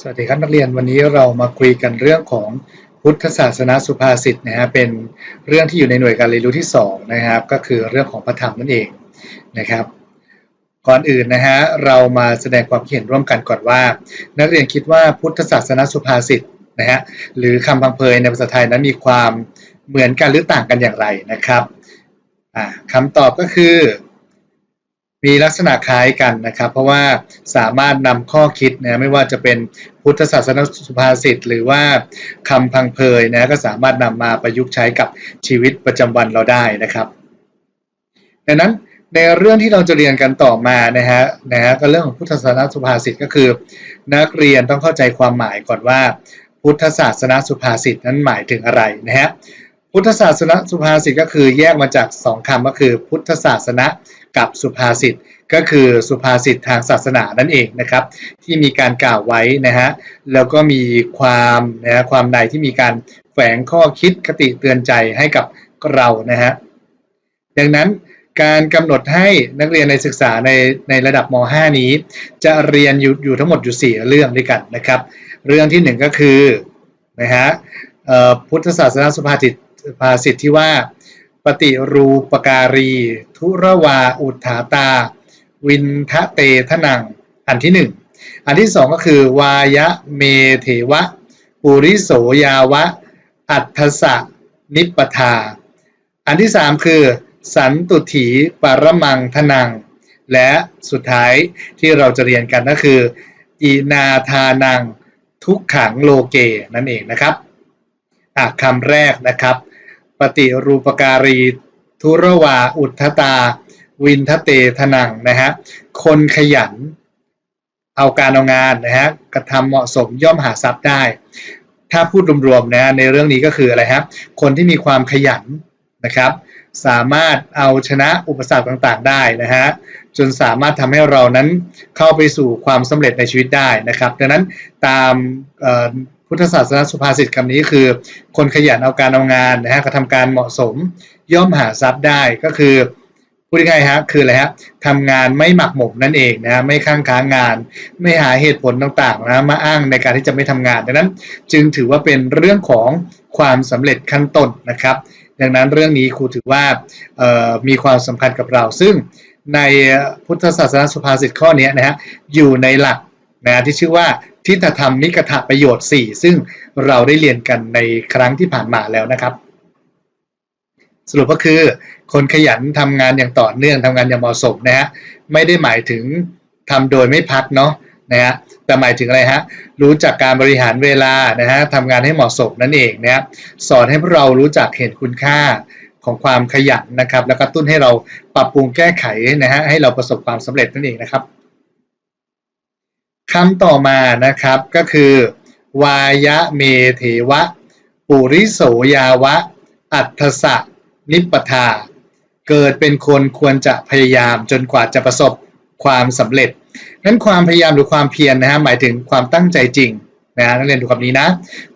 สวัสดีครับนักเรียนวันนี้เรามาคุยกันเรื่องของพุทธศาสนาสุภาษิตนะฮะเป็นเรื่องที่อยู่ในหน่วยการเรียนรู้ที่2นะครับก็คือเรื่องของพระธรรมนั่นเองนะครับ ก่อนอื่นนะฮะเรามาแสดงความคิดเห็นร่วมกันก่อนว่า นักเรียนคิดว่าพุทธศาสนาสุภาษิตนะฮะหรือคำพังเพยในภาษาไทยนั้นมีความเหมือนกันหรือต่างกันอย่างไรนะครับคำตอบก็คือ มีลักษณะคล้ายกันนะครับ เพราะว่าสามารถนำข้อคิดนะไม่ว่าจะเป็นพุทธศาสนสุภาษิตหรือว่าคำพังเพยนะก็สามารถนำมาประยุกต์ใช้กับชีวิตประจำวันเราได้นะครับดังนั้นในเรื่องที่เราจะเรียนกันต่อมานะฮะนะฮะก็เรื่องของพุทธศาสนสุภาษิตก็คือ นักเรียนต้องเข้าใจความหมายก่อนว่า พุทธศาสนสุภาษิตนั้นหมายถึงอะไรนะฮะพุทธศาสนสุภาษิตก็คือแยกมาจากสองคำก็คือ พุทธศาสนะ กับสุภาษิตก็คือสุภาษิตทางศาสนานั่นเองนะครับ ที่มีการกล่าวไว้นะฮะแล้วก็มีความนะฮะความในที่มีการแฝงข้อคิดคติเตือนใจให้กับเรานะฮะดังนั้นการกำหนดให้นักเรียนในศึกษาในในระดับม .5 นี้ จะเรียนอยู่อยู่ทั้งหมดอยู่ 4 เรื่องด้วยกันนะครับ เรื่องที่ 1 ก็คือนะฮะพุทธศาสนาสุภาษิตภาษิตที่ว่า ปฏิรูปการี ทุรวาอุทธาตา วินทะเตทนัง อันที่หนึ่ง อันที่สองก็คือ วายะเมเทวะ ปุริโสยาวะ อัตถสะนิปทา อันที่สามคือ สันตุถีปรมังทนัง และสุดท้ายที่เราจะเรียนกันก็คืออีนาทานัง ทุกขังโลเกนั่นเองนะครับคำแรกนะครับ ปฏิรูปการี ทุรวา อุทธตา วินทเตทนังนะฮะคนขยัน เอาการเอางานนะฮะกระทำเหมาะสมย่อมหาทรัพย์ได้ ถ้าพูดรวมๆนะในเรื่องนี้ก็คืออะไรครับคนที่มีความขยันนะครับ สามารถเอาชนะอุปสรรคต่างๆ ได้นะฮะจนสามารถทำให้เรานั้นเข้าไปสู่ความสำเร็จในชีวิตได้นะครับ ดังนั้นตาม พุทธศาสนาสุภาษิตคำนี้คือ คนขยันเอาการเอางานนะฮะกระทำการเหมาะสม ย่อมหาทรัพย์ได้ก็คือพูดง่ายๆฮะคืออะไรฮะทำงานไม่หมักหมมนั่นเองนะไม่ข้างค้างงาน ไม่หาเหตุผลต่างๆนะมาอ้างในการที่จะไม่ทำงานดังนั้น จึงถือว่าเป็นเรื่องของความสำเร็จขั้นต้นนะครับ ดังนั้นเรื่องนี้ครูถือว่ามีความสำคัญกับเรา ซึ่งในพุทธศาสนาสุภาษิตข้อนี้นะฮะอยู่ในหลัก นะที่ชื่อว่าทิฏฐธรรมมิกถะประโยชน์ 4 ซึ่งเราได้เรียนกันในครั้งที่ผ่านมาแล้วนะครับ สรุปก็คือคนขยันทำงานอย่างต่อเนื่องทำงานอย่างเหมาะสมนะฮะไม่ได้หมายถึงทำโดยไม่พักเนาะนะฮะแต่หมายถึงอะไรฮะรู้จักการบริหารเวลานะฮะทำงานให้เหมาะสมนั่นเองนะฮะสอนให้พวกเรารู้จักเห็นคุณค่าของความขยันนะครับ แล้วก็ตุ้นให้เราปรับปรุงแก้ไขนะฮะให้เราประสบความสำเร็จนั่นเองนะครับ คำต่อมานะครับก็คือ วายะเมเทวะ ปุริโสยาวะ อัตถสะนิปทา เกิดเป็นคนควรจะพยายามจนกว่าจะประสบความสำเร็จนั้นความพยายามหรือความเพียรนนะฮะหมายถึงความตั้งใจจริง นะฮะนักเรียนดูคำนี้นะ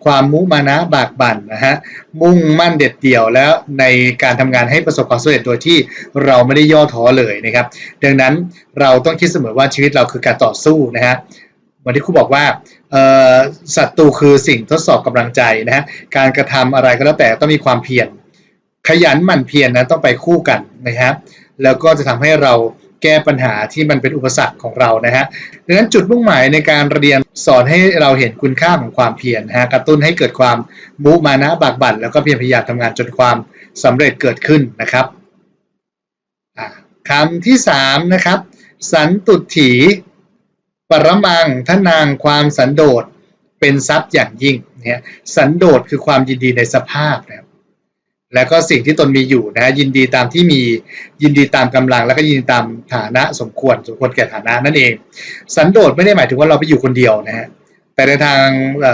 ความมุมานะบากบั่นนะฮะมุ่งมั่นเด็ดเดี่ยวแล้วในการทำงานให้ประสบความสำเร็จโดยที่เราไม่ได้ย่อท้อเลยนะครับ ดังนั้นเราต้องคิดเสมอว่าชีวิตเราคือการต่อสู้นะฮะวันที่ครูบอกว่าศัตรูคือสิ่งทดสอบกำลังใจนะฮะการกระทำอะไรก็แล้วแต่ต้องมีความเพียรขยันหมั่นเพียรนะต้องไปคู่กันนะครับแล้วก็จะทำให้เรา แก้ปัญหาที่มันเป็นอุปสรรคของเรานะฮะดังนั้นจุดมุ่งหมายในการเรียนสอนให้เราเห็นคุณค่าของความเพียรนะฮะกระตุ้นให้เกิดความมุมานะบากบั่นแล้วก็เพียรพยายามทำงานจนความสำเร็จเกิดขึ้นนะครับคำที่สามนะครับ สันตุถีปรมังทนางความสันโดษเป็นทรัพย์อย่างยิ่งเนี่ยสันโดษคือความยินดีในสภาพนะครับ แล้วก็สิ่งที่ตนมีอยู่นะฮะยินดีตามที่มียินดีตามกำลัง แล้วก็ยินดีตามฐานะสมควรสมควรแก่ฐานะนั่นเอง สันโดษไม่ได้หมายถึงว่าเราไปอยู่คนเดียวนะฮะแต่ในทาง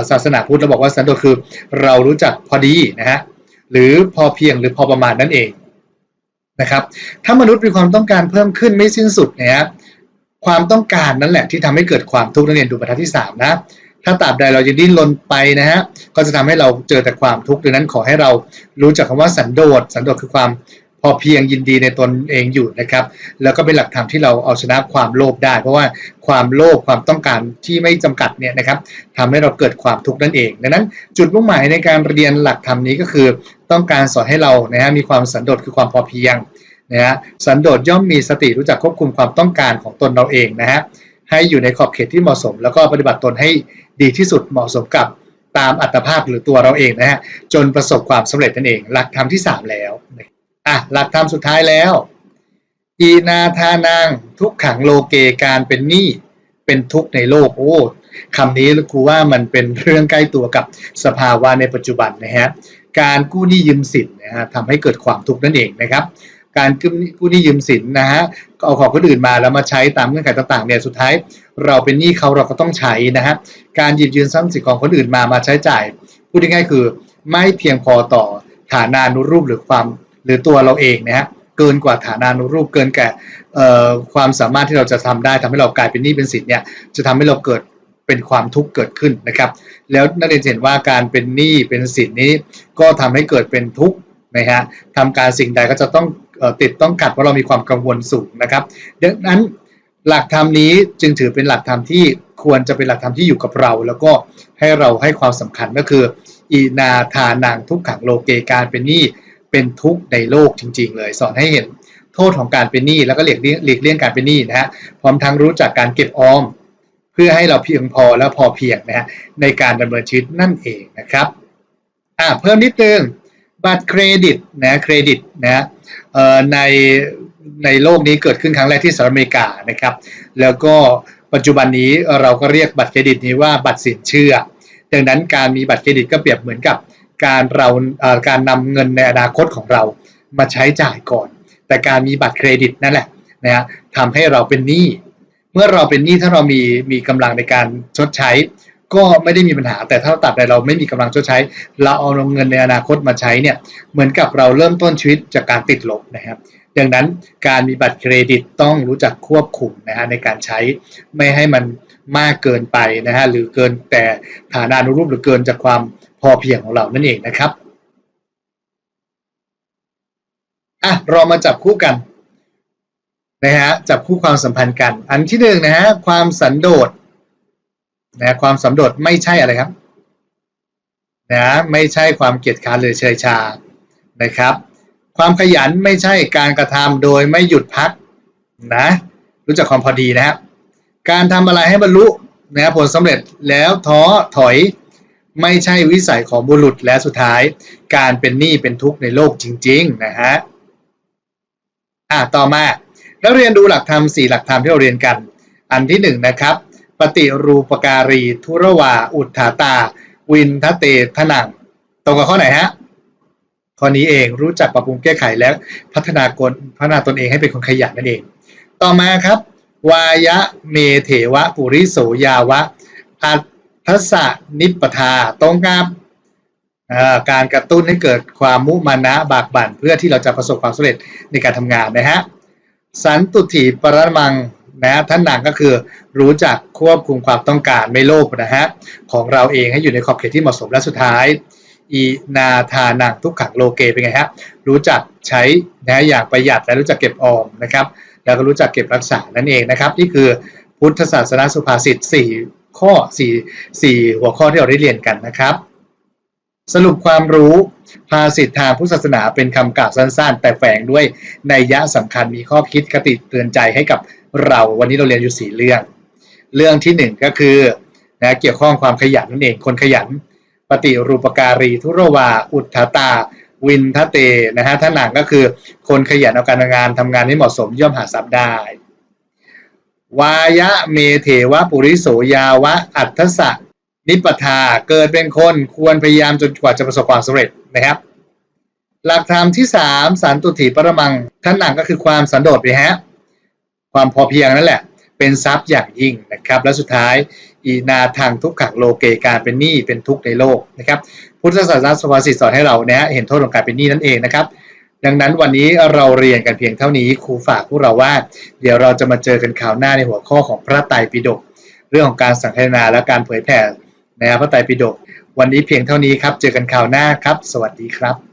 ศาสนาพุทธเราบอกว่าสันโดษคือเรารู้จักพอดีนะฮะหรือพอเพียงหรือพอประมาณนั่นเองนะครับ ถ้ามนุษย์มีความต้องการเพิ่มขึ้นไม่สิ้นสุดนี่ยความต้องการนั่นแหละที่ทำให้เกิดความทุกข์นักเรียดูบรรทัดที่3นะ ถ้าตราบใดเรายังดิ้นรนไปนะฮะก็จะทำให้เราเจอแต่ความทุกข์ดังนั้นขอให้เรารู้จักคำว่าสันโดษสันโดษคือความพออเพียงยินดีในตนเองอยู่นะครับ แล้วก็เป็นหลักธรรมที่เราเอาชนะความโลภได้ เพราะว่าความโลภความต้องการที่ไม่จำกัดเนี่ยนะครับทำให้เราเกิดความทุกข์นั่นเองดังนั้น จุดมุ่งหมายในการเรียนหลักธรรมนี้ก็คือ ต้องการสอนให้เรานะฮะมีความสันโดษคือความพอเพียงนะฮะสันโดษย่อมมีสติรู้จักควบคุมความต้องการของตนเราเองนะฮะ ให้อยู่ในขอบเขตที่เหมาะสม แล้วก็ปฏิบัติตนให้ดีที่สุดเหมาะสมกับตามอัตภาพหรือตัวเราเองนะฮะจนประสบความสำเร็จนั่นเอง หลักธรรมที่3แล้วอะหลักธรรมสุดท้ายแล้วอีนาทานังทุกขังโลเกการเป็นหนี้เป็นทุกข์ในโลกโอ้คำนี้ครูว่ามันเป็นเรื่องใกล้ตัวกับสภาวะในปัจจุบันนะฮะการกู้หนี้ยืมสินนะฮะทำให้เกิดความทุกข์นั่นเองนะครับ การกู้หนี้ยืมสินนะฮะเอาของคนอื่นมาแล้วมาใช้ตามเงื่อนไขต่างๆเนี่ยสุดท้าย เราเป็นหนี้เขาเราก็ต้องใช้นะฮะการหยิบยืมทรัพย์สินของคนอื่นมามาใช้จ่ายพูดง่ายๆคือ ไม่เพียงพอต่อฐานานุรูปหรือความหรือตัวเราเองนะฮะเกินกว่าฐานานุรูปเกินแก่ความสามารถที่เราจะทำได้ทำให้เรากลายเป็นหนี้เป็นสินเนี่ยจะทำให้เราเกิดเป็นความทุกข์เกิดขึ้นนะครับ แล้วนักเรียนเห็นว่าการเป็นหนี้เป็นสินนี้ ก็ทำให้เกิดเป็นทุกข์นะฮะทำการสิ่งใดก็จะต้อง ติดต้องกัดเพราะเรามีความกังวลสูงนะครับ ดังนั้นหลักธรรมนี้จึงถือเป็นหลักธรรมที่ควรจะเป็นหลักธรรมที่อยู่กับเรา แล้วก็ให้เราให้ความสำคัญก็คืออีนาทานางทุกขังโลเกการเป็นหนี้เป็นทุกข์ในโลกจริง ๆ เลย สอนให้เห็นโทษของการเป็นหนี้แล้วก็หลีกเลี่ยงหลีกเลี่ยงการเป็นหนี้นะฮะพร้อมทั้งรู้จักการเก็บออม เพื่อให้เราเพียงพอและพอเพียงนะฮะในการดำเนินชีวิตนั่นเองนะครับอ่าเพิ่มนิดนึง บัตรเครดิตนะเครดิตนะในในโลกนี้เกิดขึ้นครั้งแรกที่สหรัฐอเมริกานะครับ แล้วก็ปัจจุบันนี้เราก็เรียกบัตรเครดิตนี้ว่าบัตรสินเชื่อ ดังนั้นการมีบัตรเครดิตก็เปรียบเหมือนกับการเราการนำเงินในอนาคตของเรามาใช้จ่ายก่อน แต่การมีบัตรเครดิตนั่นแหละนะฮะทำให้เราเป็นหนี้ เมื่อเราเป็นหนี้ถ้าเรามีมีกำลังในการชดใช้ ก็ไม่ได้มีปัญหา แต่ถ้าตัดใดเราไม่มีกำลังชดใช้ เราเอาเงินในอนาคตมาใช้เนี่ยเหมือนกับเราเริ่มต้นชีวิตจากการติดลบนะครับดังนั้นการมีบัตรเครดิตต้องรู้จักควบคุมนะฮะในการใช้ไม่ให้มันมากเกินไปนะฮะหรือเกินแต่ฐานานุรูปหรือเกินจากความพอเพียงของเรานั่นเองนะครับอะเรามาจับคู่กันนะฮะจับคู่ความสัมพันธ์กัน อันที่หนึ่งนะฮะความสันโดษ นะความสันโดษไม่ใช่อะไรครับนะไม่ใช่ความเกียจค้านเลยเชยชานะครับ ความขยันไม่ใช่การกระทำโดยไม่หยุดพักนะรู้จักความพอดีนะครับ การทำอะไรให้บรรลุนะผลสำเร็จแล้วท้อถอยไม่ใช่วิสัยของบุรุษและสุดท้าย การเป็นหนี้เป็นทุกข์ในโลกจริง ๆ นะฮะอะต่อมาแล้วเรียนดูหลักธรรมสี่หลักธรรมที่เราเรียนกัน อันที่หนึ่งนะครับ ปฏิรูปการี ทุรวา อุทธาตา วินทเตทนัง ตรงกับข้อไหนฮะ ข้อนี้เองรู้จักปรับปรุงแก้ไขและพัฒนากลพัฒนาตนเองให้เป็นคนขยันนั่นเอง ต่อมาครับ วายะเมเถวะ ปุริโสยาวะ อัตทัศนิปทา ตรงกับการกระตุ้นให้เกิดความมุมานะบากบั่น เพื่อที่เราจะประสบความสำเร็จในการทำงานนะฮะ สันตุถีปรมัง นะท่านหนังก็คือรู้จักควบคุมความต้องการไม่โลภนะฮะของเราเองให้อยู่ในขอบเขตที่เหมาะสมและสุดท้ายอีนาทานังทุกขังโลเกเป็นไงฮะรู้จักใช้นะอย่างประหยัดและรู้จักเก็บออมนะครับ แล้วก็รู้จักเก็บรักษานั่นเองนะครับ นี่คือพุทธศาสนาสุภาษิต4ข้อ4 4หัวข้อที่เราได้เรียนกันนะครับ สรุปความรู้ภาษิตทางพุทธศาสนาเป็นคำกล่าวสั้นๆ แต่แฝงด้วยในยะสำคัญมีข้อคิดคติเตือนใจให้กับ เราวันนี้เราเรียนอยู่สี่เรื่อง เรื่องที่หนึ่งก็คือนะเกี่ยวข้องความขยันนั่นเองคนขยัน ปฏิรูปการี ทุรวา อุทธตา วินทเตนะฮะท่านังก็คือคนขยันเอาการงานทำงานให้เหมาะสมย่อมหาทรัพย์ได้ วายะเมเทวะปุริโสยาวะ อัตถสะนิปทาเกิดเป็นคนควรพยายามจนกว่าจะประสบความสำเร็จนะครับหลักธรรมที่สามสันตุถีปรมังท่านหนังก็คือความสันโดษไปฮะ ความพอเพียงนั่นแหละ เป็นทรัพย์อย่างยิ่งนะครับ และสุดท้ายอีนาทางทุกขังโลเกการเป็นหนี้เป็นทุกข์ในโลกนะครับพุทธศาสนาสวาสิตสอนให้เราเนี่ยเห็นโทษของการเป็นหนี้นั่นเองนะครับ ดังนั้นวันนี้เราเรียนกันเพียงเท่านี้ครูฝากพวกเราว่า เดี๋ยวเราจะมาเจอกันข่าวหน้าในหัวข้อของพระไตรปิฎกเรื่องของการสังคนาและการเผยแผ่นะครับพระไตรปิฎกวันนี้เพียงเท่านี้ครับ เจอกันข่าวหน้าครับ สวัสดีครับ